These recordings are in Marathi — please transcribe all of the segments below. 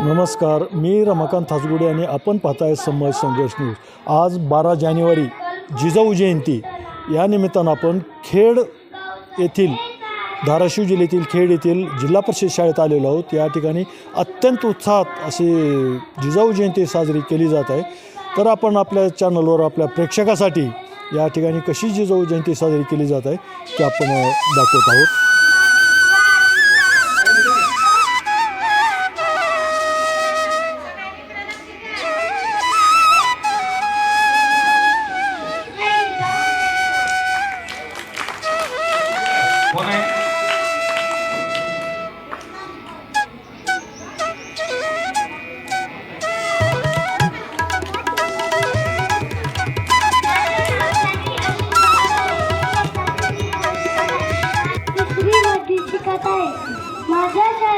नमस्कार मी रमाकांत थासगुडे आणि आपण पाहताय समाज संघर्ष न्यूज. आज बारा जानेवारी जिजाऊ जयंती. या निमित्तानं आपण खेड येथील धाराशिव जिल्ह्यातील खेड येथील जिल्हा परिषद शाळेत आलेलो आहोत. या ठिकाणी अत्यंत उत्साहात अशी जिजाऊ जयंती साजरी केली जात आहे. तर आपण आपल्या चॅनलवर आपल्या प्रेक्षकासाठी या ठिकाणी कशी जिजाऊ जयंती साजरी केली जात आहे ते आपण दाखवत आहोत.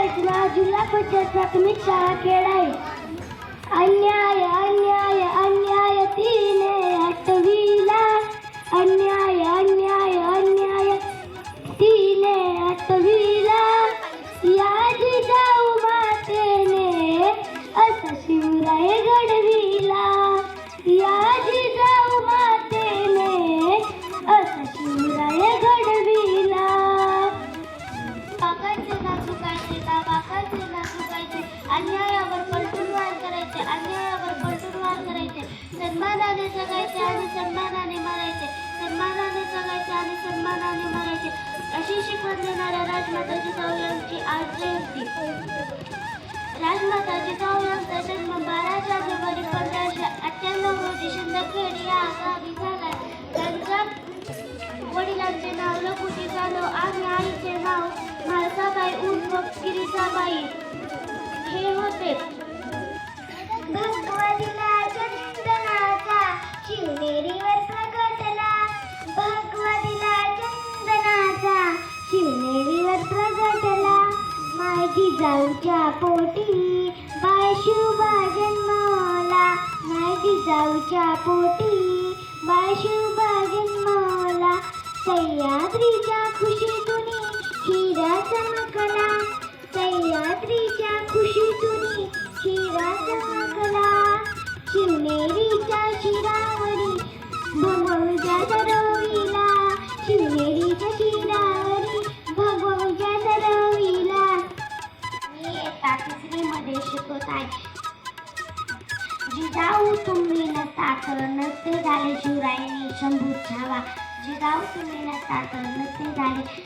माझ्या शाळेत जिल्हा परिषद प्राथमिक शाळा खेळ आहे अन्याय अन्याय अन्याय तिने अठवीला अन्याय अन्याय अन्याय तिने अठवी राजमाता जिजाऊ यांची आज जयंती. राजमाता जिजाऊ यांचा जन्म बारा जानेवारी पंधराशे अठ्ठ्याण्णव रोजी शिंदखेड या गावी झाला. त्यांच्या वडिलांचे नाव लखुटी जाधव आणि आईचे नाव म्हाळसाबाई उर्फ माझी जाऊच्या पोटी बाय जन्मला. नाही जाऊच्या पोटी बाय जन्मला. सह्याद्रीच्या खुशीतून हिरा चमकला. सह्याद्रीच्या खुशीतून हिरा चमकला. शिवने शिकत आहे जिजाऊ तुम्ही नसता नसते झाले शिवरायांनी शंभू छावा. जिजाऊ तुम्ही नसता नसते झाले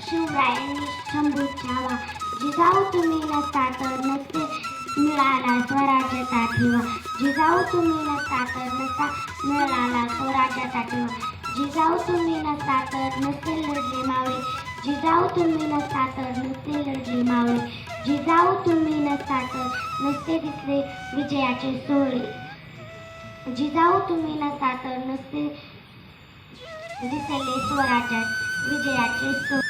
शिवरायांनी शंभू छावा. जिजाऊ तुम्ही नसता नसते मिळाला स्वराज्याचा ठेवा. जिजाऊ तुम्ही नसता नसता मिळाला स्वराज्याचा ठेवा. जिजाऊ तुम्ही नसता नसते लढले मावळे. जिजाऊ तुम्ही नसता तर नसते लढले मावळे. जिजाऊ तुम्ही नसता तर नसते दिसले विजयाचे सोहळे जिजाऊ तुम्ही नसता तर नसते दिसले स्वराज्यात विजयाचे सो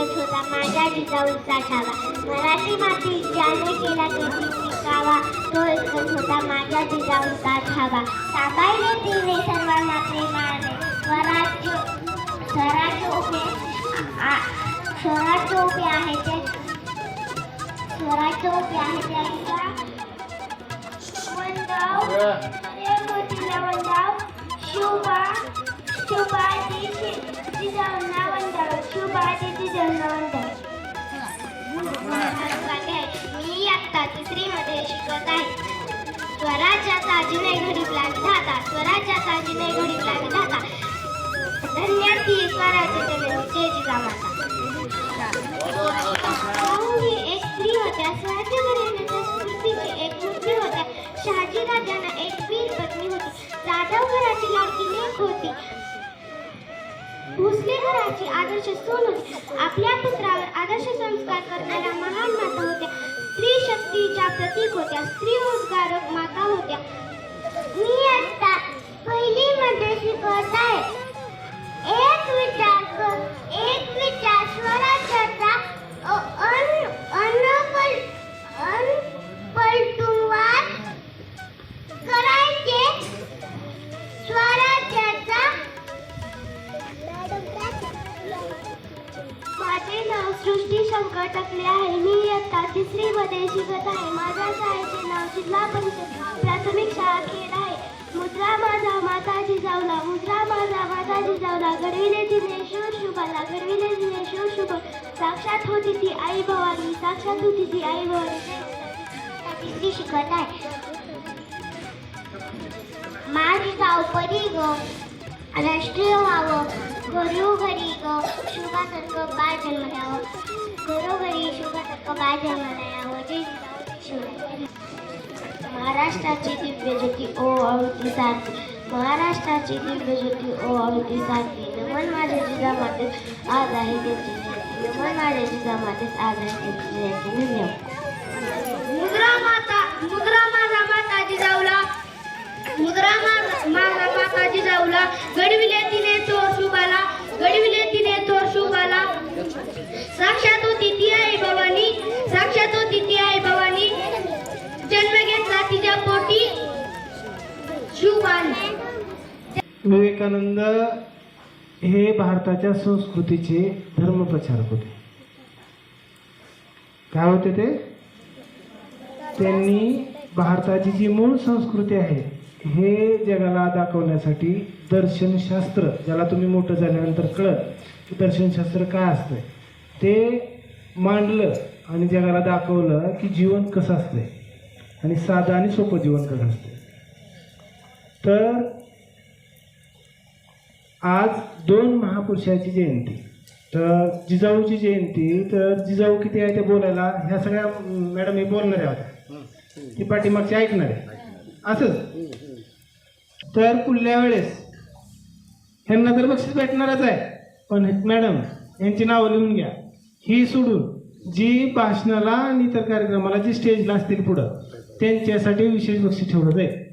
होता माझ्या जिजाऊचा ठावा मराठी माती ज्याने केला त्याची पिकावा तो एकच होता माझ्या जिजाऊचा ठावा सांभाळले तिने सर्वांना प्रेमाने स्वराज्य स्वराज्य उभे स्वराज्य उभे आहे ते स्वराज्य उभे आहे त्यांचा वंदाव रेवतीला वंदाव. जिजाऊंना वंदाव. मी आत्ता तिसरीमध्ये शिकत आहे स्वराज्याचा जिने घडीत लागता स्वराज्याचा जिने घडीत लागता धन्य ती स्वराज्य जननीचे जिजामाता ही एक स्त्री होत्या स्वराज्य घराण्याच्या स्मृतीची एक मूर्ती होत्या शहाजी राजांना एक वीर पत्नी होती. जाधव घराची लाडकी लेक होती. भोसले घराची आदर्श सोनून आपल्या पुत्रावर आदर्श संस्कार करणाऱ्या महान माता होत्या. स्त्री शक्तीच्या प्रतीक होत्या. स्त्री उद्गारक माता होत्या. मी आता पहिली मध्ये शिकवत आहे. सृष्टी टकले आहे. मी इयत्ता तिसरी मध्ये शिकत आहे. माझ्या शाळेचे नाव जिल्हा परिषद. प्राथमिक शाळा खेड आहे. मुद्रा माझा माता जिजावला मुद्रा माझा माता जिजावला घडविले तिने शोर शुभाला. घडविले तिने शोर शुभ. साक्षात होती ती आई भवानी. साक्षात होती ती आई भवानी. तिसरी शिकत आहे. माझी गाव परी ग. राष्ट्रीय व्हावं. घरोघरी ग. शुभासारखं बाळ जन्म द्यावं घरोघरी शुभासारखं बाळ जन्म द्यावं महाराष्ट्राची दिव्य ज्योती ओ अवती सारथी महाराष्ट्राची दिव्य ज्योती ओ अवती सारथी नमन माझ्या जिजामाते आज आहे त्यांची जयंती. नमन माझ्या जिजामातेच आज आहे त्यांची जयंती. धन्यवाद हो. मुद्रा माता मुद्रा माझा माता जिजाऊला मुद्रा माझा माता जिजाऊला घडविले तिने तो शुभाला घडविले तिने चोर शुभाला साक्षात तिथी आहे भवानी. साक्षात तिथी आहे भवानी. जन्म घेतला तिच्या पोटी. विवेकानंद हे भारताच्या संस्कृतीचे धर्मप्रचारक होते. काय होते ते? त्यांनी भारताची जी मूळ संस्कृती आहे हे जगाला दाखवण्यासाठी दर्शनशास्त्र ज्याला तुम्ही मोठं झाल्यानंतर कळत की दर्शनशास्त्र काय असतंय? ते मांडलं आणि जगाला दाखवलं की जीवन कसं असतंय. आणि साधं आणि सोपं जीवन कसं असतंय. तर आज दोन महापुरुषाची जयंती. तर जिजाऊची जयंती तर जिजाऊ किती आहे ते बोलायला? ह्या सगळ्या मॅडम हे बोलणाऱ्या होत्या ती पाठीमागची ऐकणार. आहे असंच? तर पुढल्या वेळेस ह्यांना तर बक्षीस भेटणारच आहे. पण मॅडम यांची नावं लिहून घ्या. ही सोडून जी भाषणाला आणि इतर कार्यक्रमाला जी स्टेजला असतील पुढं त्यांच्यासाठी विशेष बक्षीस ठेवलं जाईल.